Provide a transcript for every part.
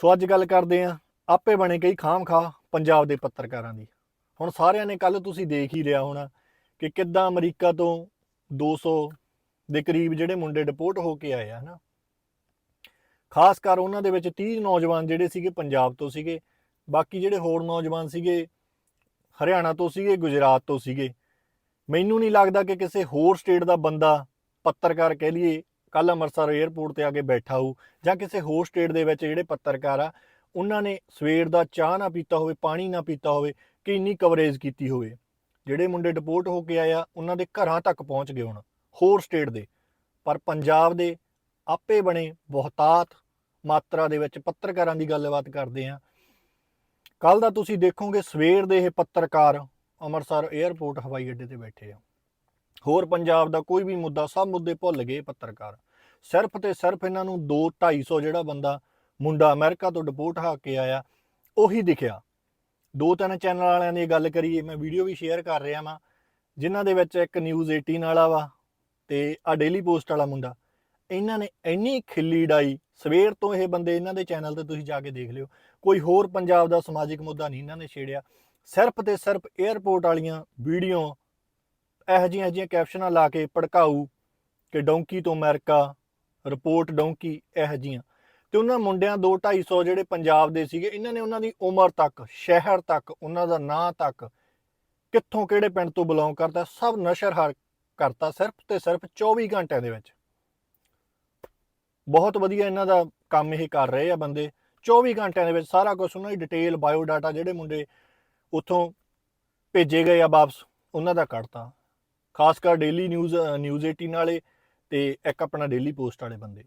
ਸੋ ਅੱਜ ਗੱਲ ਕਰਦੇ ਆਂ ਆਪੇ ਬਣੇ ਕਈ ਖਾਮ ਖਾ ਪੰਜਾਬ ਦੇ ਪੱਤਰਕਾਰਾਂ ਦੀ। ਹੁਣ ਸਾਰਿਆਂ ਨੇ ਕੱਲ ਤੁਸੀਂ ਦੇਖ ਹੀ ਲਿਆ ਹੋਣਾ ਕਿ ਕਿੱਦਾਂ ਅਮਰੀਕਾ ਤੋਂ 200 ਦੇ ਕਰੀਬ ਜਿਹੜੇ ਮੁੰਡੇ ਡਿਪੋਰਟ ਹੋ ਕੇ ਆਏ ਆ ਹਨਾ ਖਾਸ ਕਰ ਉਹਨਾਂ ਦੇ ਵਿੱਚ 30 ਨੌਜਵਾਨ ਜਿਹੜੇ ਸੀਗੇ ਪੰਜਾਬ ਤੋਂ ਸੀਗੇ, ਬਾਕੀ ਜਿਹੜੇ ਹੋਰ ਨੌਜਵਾਨ ਸੀਗੇ ਹਰਿਆਣਾ ਤੋਂ ਸੀਗੇ, ਗੁਜਰਾਤ ਤੋਂ ਸੀਗੇ। ਮੈਨੂੰ ਨਹੀਂ ਲੱਗਦਾ ਕਿ ਕਿਸੇ ਹੋਰ ਸਟੇਟ ਦਾ ਬੰਦਾ ਪੱਤਰਕਾਰ ਕਹਿ ਲਈਏ ਕੱਲ ਅੰਮ੍ਰਿਤਸਰ 에ਅਰਪੋਰਟ ਤੇ ਆ ਕੇ ਬੈਠਾ ਹੋਊ ਜਾਂ ਕਿਸੇ ਹੋਰ ਸਟੇਟ ਦੇ ਵਿੱਚ ਜਿਹੜੇ ਪੱਤਰਕਾਰ ਆ, ਉਹਨਾਂ ਨੇ ਸਵੇਰ ਦਾ ਚਾਹ ਨਾ ਪੀਤਾ ਹੋਵੇ, ਪਾਣੀ ਨਾ ਪੀਤਾ ਹੋਵੇ, ਕਿ ਇੰਨੀ ਕਵਰੇਜ ਕੀਤੀ ਹੋਵੇ। ਜਿਹੜੇ ਮੁੰਡੇ ਡਿਪੋਰਟ ਹੋ ਕੇ ਆਏ ਆ, ਉਹਨਾਂ ਦੇ ਘਰਾਂ ਤੱਕ ਪਹੁੰਚ ਗਏ ਹੁਣ, ਹੋਰ ਸਟੇਟ ਦੇ। ਪਰ ਪੰਜਾਬ ਦੇ ਆਪੇ ਬਣੇ ਬਹੁਤਾਤ ਮਾਤਰਾ ਦੇ ਵਿੱਚ ਪੱਤਰਕਾਰਾਂ ਦੀ ਗੱਲਬਾਤ ਕਰਦੇ ਆ। ਕੱਲ ਦਾ ਤੁਸੀਂ ਦੇਖੋਗੇ ਸਵੇਰ ਦੇ ਇਹ ਪੱਤਰਕਾਰ ਅੰਮ੍ਰਿਤਸਰ 에ਅਰਪੋਰਟ ਹਵਾਈ ਅੱਡੇ ਤੇ ਬੈਠੇ ਆ। ਹੋਰ ਪੰਜਾਬ ਦਾ ਕੋਈ ਵੀ ਮੁੱਦਾ, ਸਭ ਮੁੱਦੇ ਭੁੱਲ ਗਏ ਪੱਤਰਕਾਰ। ਸਿਰਫ ਤੇ ਸਿਰਫ ਇਹਨਾਂ ਨੂੰ 2 250 ਜਿਹੜਾ ਬੰਦਾ ਮੁੰਡਾ ਅਮਰੀਕਾ ਤੋਂ ਡਿਪੋਰਟ ਹੋ ਕੇ ਆਇਆ, ਉਹੀ ਦਿਖਿਆ। ਦੋ ਤਿੰਨ ਚੈਨਲ ਵਾਲਿਆਂ ਦੀ ਗੱਲ ਕਰੀਏ, ਮੈਂ ਵੀਡੀਓ ਵੀ ਸ਼ੇਅਰ ਕਰ ਰਿਹਾ ਵਾਂ, ਜਿਨ੍ਹਾਂ ਦੇ ਵਿੱਚ ਇੱਕ ਨਿਊਜ਼ 18 ਵਾਲਾ ਵਾ ਤੇ ਆ ਡੇਲੀ ਪੋਸਟ ਵਾਲਾ ਮੁੰਡਾ। ਇਹਨਾਂ ਨੇ ਇੰਨੀ ਖਿੱਲੀ ਡਾਈ ਸਵੇਰ ਤੋਂ ਇਹ ਬੰਦੇ ਇਹਨਾਂ ਦੇ ਚੈਨਲ ਤੇ ਤੁਸੀਂ ਜਾ ਕੇ ਦੇਖ ਲਿਓ, ਕੋਈ ਹੋਰ ਪੰਜਾਬ ਦਾ ਸਮਾਜਿਕ ਮੁੱਦਾ ਨਹੀਂ ਇਹਨਾਂ ਨੇ ਛੇੜਿਆ। ਸਿਰਫ ਤੇ ਸਿਰਫ 에ਅਰਪੋਰਟ ਵਾਲੀਆਂ ਵੀਡੀਓ ਇਹੋ ਜਿਹੀਆਂ ਇਹੋ ਜਿਹੀਆਂ ਕੈਪਸ਼ਨਾਂ ਲਾ ਕੇ ਭੜਕਾਊ ਕਿ ਡੌਂਕੀ ਤੋਂ ਅਮਰੀਕਾ, ਰਿਪੋਰਟ ਡੌਂਕੀ, ਇਹੋ ਜਿਹੀਆਂ। ਤੇ ਉਹਨਾਂ ਮੁੰਡਿਆਂ 2 250 ਜਿਹੜੇ ਪੰਜਾਬ ਦੇ ਸੀਗੇ, ਇਹਨਾਂ ਨੇ ਉਹਨਾਂ ਦੀ ਉਮਰ ਤੱਕ, ਸ਼ਹਿਰ ਤੱਕ, ਉਹਨਾਂ ਦਾ ਨਾਂ ਤੱਕ, ਕਿੱਥੋਂ ਕਿਹੜੇ ਪਿੰਡ ਤੋਂ ਬਿਲੋਂਗ ਕਰਦਾ ਸਭ ਨਸ਼ਰ ਹਰ ਕਰਤਾ ਸਿਰਫ ਤੇ ਸਿਰਫ 24 ਘੰਟਿਆਂ ਦੇ ਵਿੱਚ। ਬਹੁਤ ਵਧੀਆ ਇਹਨਾਂ ਦਾ ਕੰਮ ਇਹ ਕਰ ਰਹੇ ਆ ਬੰਦੇ। 24 ਘੰਟਿਆਂ ਦੇ ਵਿੱਚ ਸਾਰਾ ਕੁਝ ਉਹਨਾਂ ਦੀ ਡਿਟੇਲ ਬਾਇਓ ਡਾਟਾ ਜਿਹੜੇ ਮੁੰਡੇ ਉੱਥੋਂ ਭੇਜੇ ਗਏ ਆ ਵਾਪਸ, ਉਹਨਾਂ ਦਾ ਕੱਢਤਾ। ਖਾਸ ਕਰ ਡੇਲੀ ਨਿਊਜ਼ ਨਿਊਜ਼ 18 ਵਾਲੇ ਤੇ ਇੱਕ ਆਪਣਾ ਡੇਲੀ ਪੋਸਟ ਵਾਲੇ ਬੰਦੇ।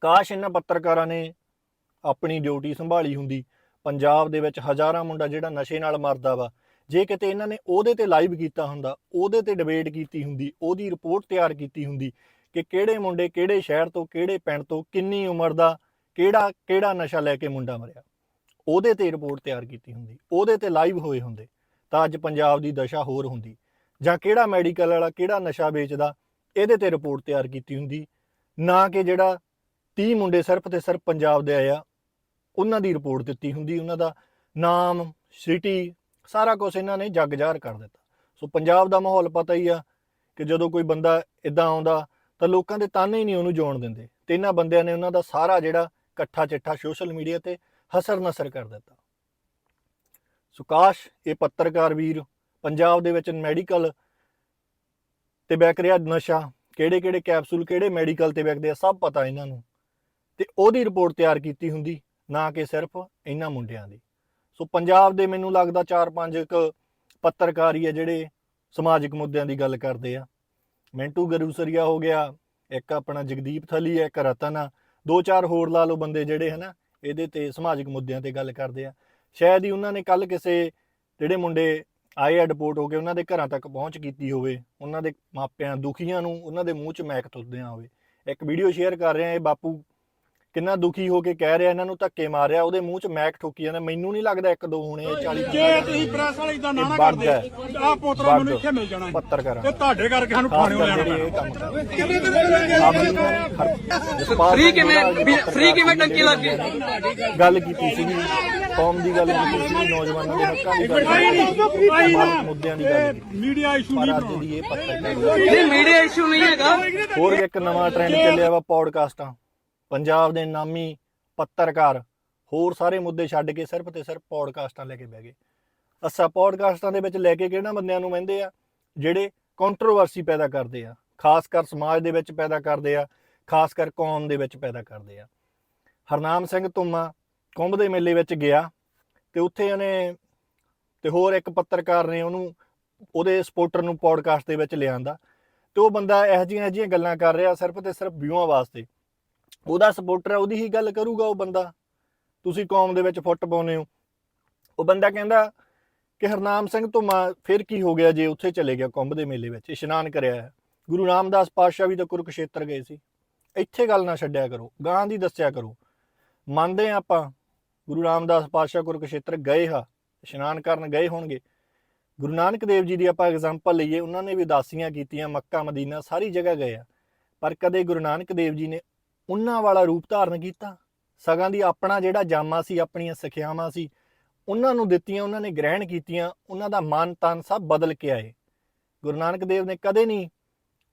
ਕਾਸ਼ ਇਹਨਾਂ ਪੱਤਰਕਾਰਾਂ ਨੇ ਆਪਣੀ ਡਿਊਟੀ ਸੰਭਾਲੀ ਹੁੰਦੀ। ਪੰਜਾਬ ਦੇ ਵਿੱਚ ਹਜ਼ਾਰਾਂ ਮੁੰਡਾ ਜਿਹੜਾ ਨਸ਼ੇ ਨਾਲ ਮਰਦਾ ਵਾ, ਜੇ ਕਿਤੇ ਇਹਨਾਂ ਨੇ ਉਹਦੇ ਤੇ ਲਾਈਵ ਕੀਤਾ ਹੁੰਦਾ, ਉਹਦੇ ਤੇ ਡਿਬੇਟ ਕੀਤੀ ਹੁੰਦੀ, ਉਹਦੀ ਰਿਪੋਰਟ ਤਿਆਰ ਕੀਤੀ ਹੁੰਦੀ ਕਿ ਕਿਹੜੇ ਮੁੰਡੇ ਕਿਹੜੇ ਸ਼ਹਿਰ ਤੋਂ, ਕਿਹੜੇ ਪਿੰਡ ਤੋਂ, ਕਿੰਨੀ ਉਮਰ ਦਾ, ਕਿਹੜਾ ਕਿਹੜਾ ਨਸ਼ਾ ਲੈ ਕੇ ਮੁੰਡਾ ਮਰਿਆ। ਉਹਦੇ ਤੇ ਰਿਪੋਰਟ ਤਿਆਰ ਕੀਤੀ ਹੁੰਦੀ, ਉਹਦੇ ਤੇ ਲਾਈਵ ਹੋਏ ਹੁੰਦੇ, ਤਾਂ ਅੱਜ ਪੰਜਾਬ ਦੀ ਦਸ਼ਾ ਹੋਰ ਹੁੰਦੀ। ਜਾਂ ਕਿਹੜਾ ਮੈਡੀਕਲ ਵਾਲਾ, ਕਿਹੜਾ ਨਸ਼ਾ ਵੇਚਦਾ, ਇਹਦੇ ਤੇ ਰਿਪੋਰਟ ਤਿਆਰ ਕੀਤੀ ਹੁੰਦੀ। ਨਾ ਕਿ ਜਿਹੜਾ 30 ਮੁੰਡੇ ਸਿਰਫ ਤੇ ਸਿਰਫ ਪੰਜਾਬ ਦੇ ਆਏ ਆ, ਉਹਨਾਂ ਦੀ ਰਿਪੋਰਟ ਦਿੱਤੀ ਹੁੰਦੀ, ਉਹਨਾਂ ਦਾ ਨਾਮ ਸਿਟੀ ਸਾਰਾ ਕੁਝ ਇਹਨਾਂ ਨੇ ਜੱਗ ਜ਼ਾਹਰ ਕਰ ਦਿੱਤਾ। ਸੋ ਪੰਜਾਬ ਦਾ ਮਾਹੌਲ ਪਤਾ ਹੀ ਆ ਕਿ ਜਦੋਂ ਕੋਈ ਬੰਦਾ ਇਦਾਂ ਆਉਂਦਾ, ਤਾਂ ਲੋਕਾਂ ਦੇ ਤਾਨੇ ਹੀ ਨਹੀਂ ਉਹਨੂੰ ਜਾਣ ਦਿੰਦੇ। ਤੇ ਇਹਨਾਂ ਬੰਦਿਆਂ ਨੇ ਉਹਨਾਂ ਦਾ ਸਾਰਾ ਜਿਹੜਾ ਇਕੱਠਾ ਚਿੱਠਾ ਸੋਸ਼ਲ ਮੀਡੀਆ ਤੇ ਹਸਰ ਨਸਰ ਕਰ ਦਿੱਤਾ। ਸੁਕਾਸ਼, ਇਹ ਪੱਤਰਕਾਰ ਵੀਰ ਪੰਜਾਬ ਦੇ ਵਿੱਚ ਮੈਡੀਕਲ ਤੇ ਵਿਕ ਰਿਹਾ ਨਸ਼ਾ, ਕਿਹੜੇ ਕਿਹੜੇ ਕੈਪਸੂਲ ਕਿਹੜੇ ਮੈਡੀਕਲ ਤੇ ਵਿਕਦੇ ਆ, ਸਭ ਪਤਾ ਇਹਨਾਂ ਨੂੰ। ਤੇ ਉਹਦੀ ਰਿਪੋਰਟ ਤਿਆਰ ਕੀਤੀ ਹੁੰਦੀ, ਨਾ ਕਿ ਸਿਰਫ ਇਹਨਾਂ ਮੁੰਡਿਆਂ ਦੀ। ਸੋ ਪੰਜਾਬ ਦੇ ਮੈਨੂੰ ਲੱਗਦਾ 4-5 ਇੱਕ ਪੱਤਰਕਾਰ ਆ ਜਿਹੜੇ ਸਮਾਜਿਕ ਮੁੱਦਿਆਂ ਦੀ ਗੱਲ ਕਰਦੇ ਆ। ਮਿੰਟੂ ਗਰੂਸਰੀਆ ਹੋ ਗਿਆ, ਇੱਕ ਆਪਣਾ ਜਗਦੀਪ ਥਲੀ ਹੈ ਇੱਕ ਰਤਨ ਆ। ਦੋ ਚਾਰ ਹੋਰ ਲਾ ਲਓ ਬੰਦੇ ਜਿਹੜੇ ਹਨਾ, ਇਹਦੇ ਤੇ ਸਮਾਜਿਕ ਮੁੱਦਿਆਂ ਤੇ ਗੱਲ ਕਰਦੇ ਆ। ਸ਼ਾਇਦ ਹੀ ਉਹਨਾਂ ਨੇ ਕੱਲ ਕਿਸੇ ਜਿਹੜੇ ਮੁੰਡੇ ਆਏ ਆ ਡਿਪੋਰਟ ਹੋ ਕੇ ਉਹਨਾਂ ਦੇ ਘਰਾਂ ਤੱਕ ਪਹੁੰਚ ਕੀਤੀ ਹੋਵੇ ਉਹਨਾਂ ਦੇ ਮਾਪਿਆਂ ਦੁਖੀਆਂ ਨੂੰ ਉਹਨਾਂ ਦੇ ਮੂੰਹ 'ਚ ਮੈਕ ਤੁੱਦਿਆਂ ਹੋਵੇ। ਇੱਕ ਵੀਡੀਓ ਸ਼ੇਅਰ ਕਰ ਰਿਹਾ ਇਹ ਬਾਪੂ ਕਿੰਨਾ ਦੁਖੀ ਹੋ ਕੇ ਕਹਿ ਰਿਹਾ ਇਹਨਾਂ ਨੂੰ ਧੱਕੇ ਮਾਰਿਆ ਉਹਦੇ ਮੂੰਹ 'ਚ ਮੈਕ ਠੋਕੀ ਜਾਂਦਾ ਮੈਨੂੰ ਨਹੀਂ ਲੱਗਦਾ ਇੱਕ ਦੋ ਹੋਣੇ ਆ 40 ਜੇ ਤੁਸੀਂ ਪ੍ਰੈਸ ਵਾਲੇ ਇਦਾਂ ਨਾ ਨਾ ਇਹ ਬੱਗ ਕਰਦੇ। ਆਹ ਪੋਤਰਾ। ਮੈਨੂੰ ਇੱਥੇ ਮਿਲ ਜਾਣਾ ਪੱਤਰਕਾਰਾਂ ਤੇ ਤੁਹਾਡੇ ਕਰਕੇ ਸਾਨੂੰ ਕਰ ਲੈਣਾ ਜਿਹੜੇ ਇਹ ਪੈਣਾ ਕੰਮ ਕਰਦੇ ਫ੍ਰੀ ਕਿਵੇਂ ਫ੍ਰੀ ਕਿਵੇਂ ਟੰਕੀ ਲੱਗ ਗੱਲ ਕੀਤੀ ਸੀ ਕੌਮ ਦੀ ਗੱਲ ਕੀਤੀ ਸੀ ਨੌਜਵਾਨਾਂ ਦੇ ਹੱਕਾਂ ਦੀ ਗੱਲ ਕੀਤੀ ਸਮਾਜਿਕ ਮੁੱਦਿਆਂ ਦੀ ਗੱਲ ਕੀਤੀ। ਮੀਡੀਆ ਇਸ਼ੂ ਪਰ ਨਹੀਂ ਅੱਜ ਬਣਾਉਣਾ। ਦੀ ਇਹ ਪੱਤਰਕਾਰ ਨਹੀਂ ਮੀਡੀਆ ਇਸ਼ੂ ਨਹੀਂ ਹੈਗਾ। ਹੋਰ ਇੱਕ ਨਵਾਂ ਟ੍ਰੈਂਡ ਚੱਲਿਆ ਵਾ ਪੌਡਕਾਸਟਾਂ ਪੰਜਾਬ ਦੇ ਨਾਮੀ ਪੱਤਰਕਾਰ ਹੋਰ ਸਾਰੇ ਮੁੱਦੇ ਛੱਡ ਕੇ ਸਿਰਫ ਤੇ ਸਿਰਫ ਪੌਡਕਾਸਟਾਂ ਲੈ ਕੇ ਬਹਿ ਗਏ। ਅੱਛਾ ਪੌਡਕਾਸਟਾਂ ਦੇ ਵਿੱਚ ਲੈ ਕੇ ਕਿਹੜਾ ਬੰਦਿਆਂ ਨੂੰ ਵਹਿੰਦੇ ਆ? ਜਿਹੜੇ ਕੰਟਰੋਵਰਸੀ ਪੈਦਾ ਕਰਦੇ ਆ ਖਾਸ ਕਰ ਸਮਾਜ ਦੇ ਵਿੱਚ ਪੈਦਾ ਕਰਦੇ ਆ ਖਾਸ ਕਰ ਕੌਮ ਦੇ ਵਿੱਚ ਪੈਦਾ ਕਰਦੇ ਆ। ਹਰਨਾਮ ਸਿੰਘ ਧੁੰਮਾ ਕੁੰਭ ਦੇ ਮੇਲੇ ਵਿੱਚ ਗਿਆ ਤੇ ਉੱਥੇ ਉਹਨੇ ਤੇ ਹੋਰ ਇੱਕ ਪੱਤਰਕਾਰ ਨੇ ਉਹਨੂੰ ਉਹਦੇ ਸਪੋਰਟਰ ਨੂੰ ਪੋਡਕਾਸਟ ਦੇ ਵਿੱਚ ਲਿਆਂਦਾ ਤੇ ਉਹ ਬੰਦਾ ਇਹੋ ਜਿਹੀਆਂ ਇਹੋ ਜਿਹੀਆਂ ਗੱਲਾਂ ਕਰ ਰਿਹਾ ਸਿਰਫ ਤੇ ਸਿਰਫ ਵਿਊਆਂ ਵਾਸਤੇ। ਉਹਦਾ ਸਪੋਰਟਰ ਹੈ ਉਹਦੀ ਹੀ ਗੱਲ ਕਰੂਗਾ ਉਹ ਬੰਦਾ। ਤੁਸੀਂ ਕੌਮ ਦੇ ਵਿੱਚ ਫੁੱਟ ਪਾਉਨੇ ਹੋ। ਉਹ ਬੰਦਾ ਕਹਿੰਦਾ ਕਿ ਹਰਨਾਮ ਸਿੰਘ ਧੁੰਮਾ ਫਿਰ ਕੀ ਹੋ ਗਿਆ ਜੇ ਉੱਥੇ ਚਲੇ ਗਿਆ ਕੁੰਭ ਦੇ ਮੇਲੇ ਵਿੱਚ, ਇਸ਼ਨਾਨ ਕਰਿਆ ਹੈ ਗੁਰੂ ਰਾਮਦਾਸ ਪਾਤਸ਼ਾਹ ਵੀ ਤਾਂ ਕੁਰਕਸ਼ੇਤਰ ਗਏ ਸੀ। ਇੱਥੇ ਗੱਲ ਨਾ ਛੱਡਿਆ ਕਰੋ, ਗਾਂ ਦੀ ਦੱਸਿਆ ਕਰੋ। ਮੰਨਦੇ ਹਾਂ ਆਪਾਂ ਗੁਰੂ ਰਾਮਦਾਸ ਪਾਤਸ਼ਾਹ ਕੁਰੂਕਸ਼ੇਤਰ ਗਏ ਹਾਂ, ਇਸ਼ਨਾਨ ਕਰਨ ਗਏ ਹੋਣਗੇ। ਗੁਰੂ ਨਾਨਕ ਦੇਵ ਜੀ ਦੀ ਆਪਾਂ ਐਗਜ਼ਾਮਪਲ ਲਈਏ, ਉਹਨਾਂ ਨੇ ਵੀ ਦਾਸੀਆਂ ਕੀਤੀਆਂ, ਮੱਕਾ, ਮਦੀਨਾ, ਸਾਰੀ ਜਗ੍ਹਾ ਗਏ ਆ। ਪਰ ਕਦੇ ਗੁਰੂ ਨਾਨਕ ਦੇਵ ਜੀ ਨੇ ਉਹਨਾਂ ਵਾਲਾ ਰੂਪ ਧਾਰਨ ਕੀਤਾ? ਸਗਾਂ ਦੀ ਆਪਣਾ ਜਿਹੜਾ ਜਾਮਾ ਸੀ, ਆਪਣੀਆਂ ਸਿੱਖਿਆਵਾਂ ਸੀ, ਉਹਨਾਂ ਨੂੰ ਦਿੱਤੀਆਂ, ਉਹਨਾਂ ਨੇ ਗ੍ਰਹਿਣ ਕੀਤੀਆਂ, ਉਹਨਾਂ ਦਾ ਮਨ ਤਨ ਸਭ ਬਦਲ ਕੇ ਆਏ। ਗੁਰੂ ਨਾਨਕ ਦੇਵ ਨੇ ਕਦੇ ਨਹੀਂ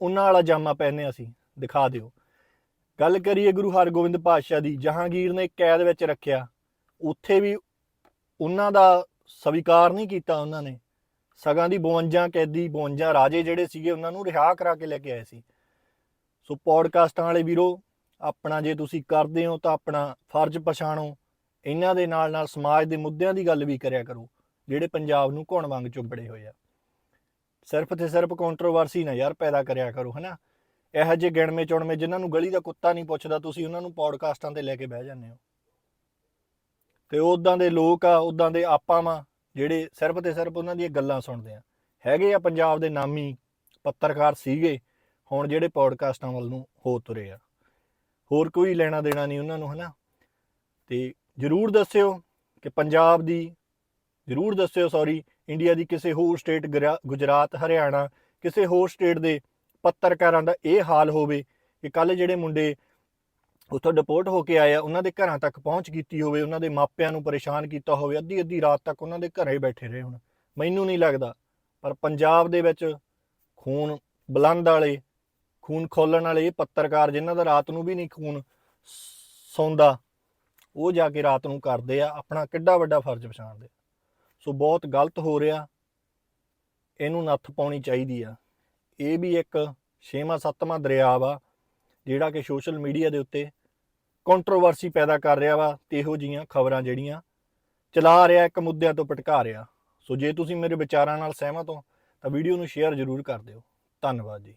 ਉਹਨਾਂ ਵਾਲਾ ਜਾਮਾ ਪਹਿਨਿਆ ਸੀ, ਦਿਖਾ ਦਿਓ। ਗੱਲ ਕਰੀਏ ਗੁਰੂ ਹਰਗੋਬਿੰਦ ਪਾਤਸ਼ਾਹ ਦੀ, ਜਹਾਂਗੀਰ ਨੇ ਕੈਦ ਵਿੱਚ ਰੱਖਿਆ। ਉੱਥੇ ਵੀ ਉਹਨਾਂ ਦਾ ਸਵੀਕਾਰ ਨਹੀਂ ਕੀਤਾ ਉਹਨਾਂ ਨੇ। ਸਗਾਂ ਦੀ 52 ਕੈਦੀ 52 ਰਾਜੇ ਜਿਹੜੇ ਸੀਗੇ ਉਹਨਾਂ ਨੂੰ ਰਿਹਾ ਕਰਾ ਕੇ ਲੈ ਕੇ ਆਏ ਸੀ। ਸੋ ਪੌਡਕਾਸਟਾਂ ਵਾਲੇ ਵੀਰੋ, ਆਪਣਾ ਜੇ ਤੁਸੀਂ ਕਰਦੇ ਹੋ ਤਾਂ ਆਪਣਾ ਫਰਜ਼ ਪਛਾਣੋ। ਇਹਨਾਂ ਦੇ ਨਾਲ ਨਾਲ ਸਮਾਜ ਦੇ ਮੁੱਦਿਆਂ ਦੀ ਗੱਲ ਵੀ ਕਰਿਆ ਕਰੋ, ਜਿਹੜੇ ਪੰਜਾਬ ਨੂੰ ਘੁਣ ਵਾਂਗ ਚੁੱਬੜੇ ਹੋਏ ਆ। ਸਿਰਫ ਤੇ ਸਿਰਫ ਕੰਟਰੋਵਰਸੀ ਨਾ ਯਾਰ ਪੈਦਾ ਕਰਿਆ ਕਰੋ, ਹਨਾ? ਇਹੋ ਜਿਹੇ ਗਿਣਵੇਂ ਚੁਣਵੇਂ ਜਿਨ੍ਹਾਂ ਨੂੰ ਗਲੀ ਦਾ ਕੁੱਤਾ ਨਹੀਂ ਪੁੱਛਦਾ, ਤੁਸੀਂ ਉਹਨਾਂ ਨੂੰ ਪੌਡਕਾਸਟਾਂ ਤੇ ਲੈ ਕੇ ਬਹਿ ਜਾਂਦੇ ਹੋ। ਤੇ ਉਦਾਂ ਦੇ ਲੋਕ ਆ ਉਦਾਂ ਦੇ ਆਪਾਂ ਵਾ, ਜਿਹੜੇ ਸਿਰਫ ਤੇ ਸਿਰਫ ਉਹਨਾਂ ਦੀਆਂ ਗੱਲਾਂ ਸੁਣਦੇ ਆ। ਹੈਗੇ ਆ ਪੰਜਾਬ ਦੇ ਨਾਮੀ ਪੱਤਰਕਾਰ ਸੀਗੇ, ਹੁਣ ਜਿਹੜੇ ਪੌਡਕਾਸਟਾਂ ਵੱਲ ਨੂੰ ਹੋ ਤੁਰੇ ਆ। ਹੋਰ ਕੋਈ ਲੈਣਾ ਦੇਣਾ ਨਹੀਂ ਉਹਨਾਂ ਨੂੰ, ਹਨਾ? ਤੇ ਜਰੂਰ ਦੱਸਿਓ ਕਿ ਪੰਜਾਬ ਦੀ, ਜਰੂਰ ਦੱਸਿਓ ਸੌਰੀ ਇੰਡੀਆ ਦੀ ਕਿਸੇ ਹੋਰ ਸਟੇਟ ਗੁਜਰਾਤ, ਹਰਿਆਣਾ, ਕਿਸੇ ਹੋਰ ਸਟੇਟ ਦੇ ਪੱਤਰਕਾਰਾਂ ਦਾ ਇਹ ਹਾਲ ਹੋਵੇ ਕਿ ਕੱਲ ਜਿਹੜੇ ਮੁੰਡੇ ਉੱਥੋਂ ਡਿਪੋਰਟ ਹੋ ਕੇ ਆਏ ਆ, ਉਹਨਾਂ ਦੇ ਘਰਾਂ ਤੱਕ ਪਹੁੰਚ ਕੀਤੀ ਹੋਵੇ, ਉਹਨਾਂ ਦੇ ਮਾਪਿਆਂ ਨੂੰ ਪਰੇਸ਼ਾਨ ਕੀਤਾ ਹੋਵੇ ਅੱਧੀ ਅੱਧੀ ਰਾਤ ਤੱਕ ਉਹਨਾਂ ਦੇ ਘਰੇ ਬੈਠੇ ਰਹੇ ਹੁਣ। ਮੈਨੂੰ ਨਹੀਂ ਲੱਗਦਾ, ਪਰ ਪੰਜਾਬ ਦੇ ਵਿੱਚ ਖੂਨ ਬੁਲੰਦ ਵਾਲੇ, ਖੂਨ ਖੋਲਣ ਵਾਲੇ ਇਹ ਪੱਤਰਕਾਰ ਜਿਨ੍ਹਾਂ ਦਾ ਰਾਤ ਨੂੰ ਵੀ ਨਹੀਂ ਖੂਨ ਸੌਂਦਾ, ਉਹ ਜਾ ਕੇ ਰਾਤ ਨੂੰ ਕਰਦੇ ਆ, ਆਪਣਾ ਕਿੱਡਾ ਵੱਡਾ ਫਰਜ਼ ਪਛਾਣਦੇ ਸੋ ਬਹੁਤ ਗਲਤ ਹੋ ਰਿਹਾ, ਇਹਨੂੰ ਨੱਥ ਪਾਉਣੀ ਚਾਹੀਦੀ ਆ। ਇਹ ਵੀ ਇੱਕ ਛੇਵਾਂ ਸੱਤਵਾਂ ਦਰਿਆ ਵਾ, ਜਿਹੜਾ ਕਿ ਸੋਸ਼ਲ ਮੀਡੀਆ ਦੇ ਉੱਤੇ ਕੰਟਰੋਵਰਸੀ ਪੈਦਾ ਕਰ ਰਿਹਾ ਵਾ ਤੇ ਇਹੋ ਜੀਆਂ ਖਬਰਾਂ ਜਿਹੜੀਆਂ ਚਲਾ ਰਿਹਾ, ਇੱਕ ਮੁੱਦਿਆਂ ਤੋਂ ਭਟਕਾ ਰਿਹਾ। ਸੋ ਜੇ ਤੁਸੀਂ ਮੇਰੇ ਵਿਚਾਰਾਂ ਨਾਲ ਸਹਿਮਤ ਹੋ, ਤਾਂ ਵੀਡੀਓ ਨੂੰ ਸ਼ੇਅਰ ਜ਼ਰੂਰ ਕਰ ਦਿਓ। ਧੰਨਵਾਦ ਜੀ।